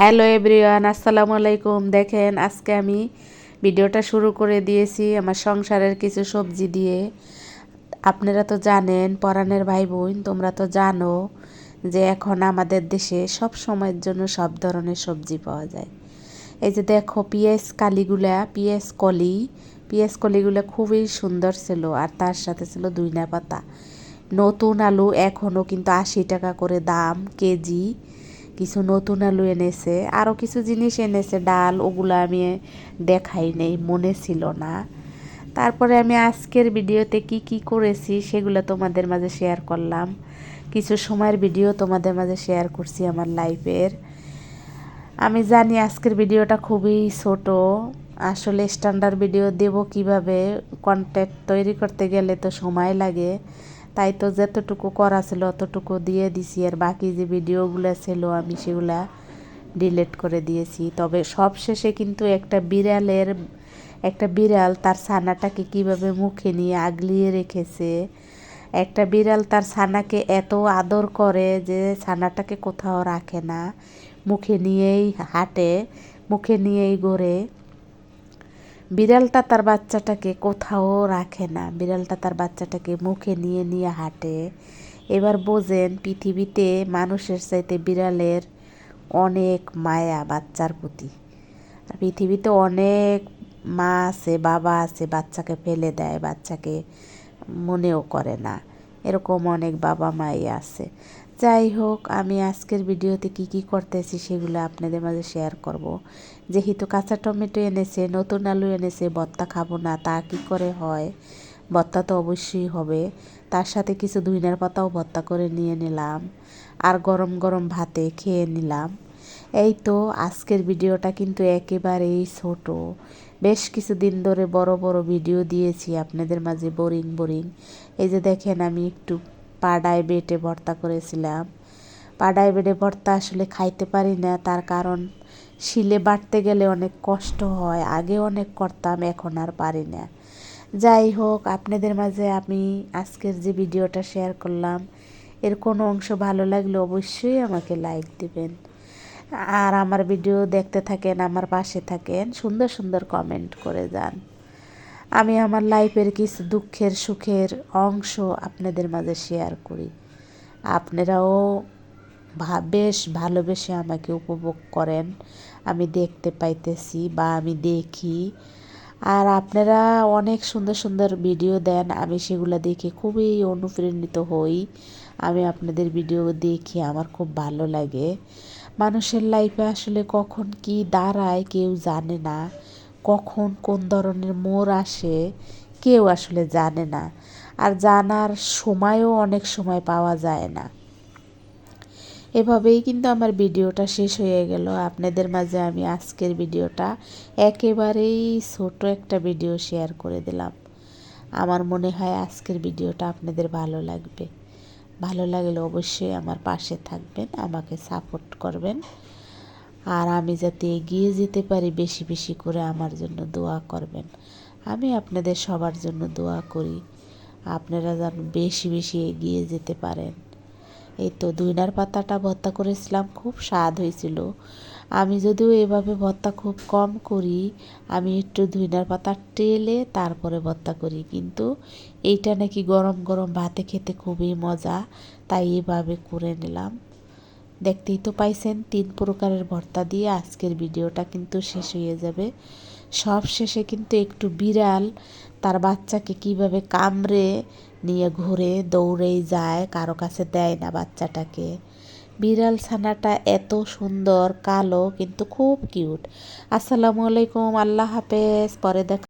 Hello everyone, আসসালামু আলাইকুম। দেখেন, আজকে আমি ভিডিওটা শুরু করে দিয়েছি আমার সংসারের কিছু সবজি দিয়ে। আপনারা তো জানেন পরাণের ভাই বোন তোমরা তো জানো যে এখন আমাদের দেশে সব সময়ের জন্য সব ধরনের সবজি পাওয়া যায়। এই যে দেখো পিএস কালিগুলা পিএস কলি। পিএস কলিগুলো খুবই সুন্দর ছিল আর তার সাথে ছিল দুইনা পাতা। নতুন আলু এখনও কিন্তু আশি টাকা করে দাম, কেজি। কিছু নতুন আলু এনেছে আরও কিছু জিনিস এনেছে, ডাল ওগুলো আমি দেখাই নেই, মনে ছিল না। তারপরে আমি আজকের ভিডিওতে কি কি করেছি সেগুলো তোমাদের মাঝে শেয়ার করলাম। কিছু সময়ের ভিডিও তোমাদের মাঝে শেয়ার করছি আমার লাইফের আমি জানি আজকের ভিডিওটা খুবই ছোট, আসলে স্ট্যান্ডার্ড ভিডিও দেব কীভাবে কন্টেন্ট তৈরি করতে গেলে তো সময় লাগে। তাই তো যতটুকু করা ছিল অতটুকু দিয়ে দিছি। আর বাকি যে ভিডিওগুলো ছিল আমি সেগুলা ডিলিট করে দিয়েছি। তবে সব শেষে কিন্তু একটা বিড়ালের, একটা বিড়াল তার ছানাটাকে কীভাবে মুখে নিয়ে আগলিয়ে রেখেছে, একটা বিড়াল তার ছানাকে এত আদর করে যে ছানাটাকে কোথাও রাখে না, মুখে নিয়েই হাঁটে, মুখে নিয়েই ঘোরে। বিড়ালটা তার বাচ্চাটাকে কোথাও রাখে না। বিড়ালটা তার বাচ্চাটাকে মুখে নিয়ে নিয়ে হাঁটে। এবার বোঝেন পৃথিবীতে মানুষের চাইতে বিড়ালের অনেক মায়া বাচ্চার প্রতি। পৃথিবীতে অনেক মা আছে, বাবা আছে, বাচ্চাকে ফেলে দেয়, বাচ্চাকে মনেও করে না। এরকম অনেক বাবা মাই আছে। যাই হোক, আমি আজকের ভিডিওতে কি কি করতেছি সেগুলো আপনাদের মাঝে শেয়ার করব। যেহেতু কাঁচা টমেটো এনেছে, নতুন আলু এনেছে, ভর্তা খাব না, তা কি করে হয়? ভর্তা তো অবশ্যই হবে। তার সাথে কিছু ধুইনার পাতাও ভর্তা করে নিয়ে নিলাম আর গরম গরম ভাতে খেয়ে নিলাম। এই তো আজকের ভিডিওটা কিন্তু একেবারেই ছোট। বেশ কিছুদিন ধরে বড় বড় ভিডিও দিয়েছি আপনাদের মাঝে বোরিং বোরিং এই যে দেখেন, আমি একটু পাডায় বেটে ভর্তা করেছিলাম। পাডায় বেটে ভর্তা আসলে খাইতে পারি না, তার কারণ শিলে বাটতে গেলে অনেক কষ্ট হয়, আগে অনেক করতাম, এখন আর পারি না। যাই হোক, আপনাদের মাঝে আমি আজকের যে ভিডিওটা শেয়ার করলাম, এর কোনো অংশ ভালো লাগলে অবশ্যই আমাকে লাইক দিবেন। আর আমার ভিডিও দেখতে থাকেন, আমার পাশে থাকেন, সুন্দর সুন্দর কমেন্ট করে যান। আমি আমার লাইফের কিছু দুঃখের, সুখের অংশ আপনাদের মাঝে শেয়ার করি। আপনারাও বেশ ভালোবেসে আমাকে উপভোগ করেন। আমি দেখতে পাইতেছি বা আমি দেখি। আর আপনারা অনেক সুন্দর সুন্দর ভিডিও দেন। আমি সেগুলো দেখে খুবই অনুপ্রাণিত হই। আমি আপনাদের ভিডিও দেখি আমার খুব ভালো লাগে। মানুষের লাইফে আসলে কখন কি দাঁড়ায় কেউ জানে না। কখন কোন ধরনের মোড় আসে, কেউ আসলে জানে না। আর জানার সময়ও অনেক সময় পাওয়া যায় না। এভাবেই কিন্তু আমার ভিডিওটা শেষ হয়ে গেল। আপনাদের মাঝে আমি আজকের ভিডিওটা একেবারেই ছোট একটা ভিডিও শেয়ার করে দিলাম। আমার মনে হয় আজকের ভিডিওটা আপনাদের ভালো লাগবে। ভালো লাগলে অবশ্যই আমার পাশে থাকবেন, আমাকে সাপোর্ট করবেন। আর আমি যাতে এগিয়ে যেতে পারি, বেশি বেশি করে আমার জন্য দোয়া করবেন। আমি আপনাদের সবার জন্য দোয়া করি। আপনারা যেন বেশি বেশি এগিয়ে যেতে পারেন। এই তো দুইনার পাতাটা ভর্তা করেছিলাম, খুব স্বাদ হয়েছিল। আমি যদিও এভাবে ভর্তা খুব কম করি, আমি একটু ধুইনার পাতা টেলে তারপরে ভর্তা করি। কিন্তু এইটা নাকি গরম গরম ভাতে খেতে খুবই মজা, তাই এভাবে করে নিলাম। দেখতেই তো পাইছেন, তিন প্রকারের ভর্তা দিয়ে আজকের ভিডিওটা কিন্তু শেষ হয়ে যাবে। সব শেষে কিন্তু একটু বিড়াল, তার বাচ্চাকে কীভাবে কামড়ে নিয়ে ঘুরে দৌড়েই যায়, কারও কাছে দেয় না বাচ্চাটাকে। বিড়াল ছানাটা এত সুন্দর, কালো, কিন্তু খুব কিউট। আসসালামু আলাইকুম, আল্লাহ হাফেজ, পরে দেখা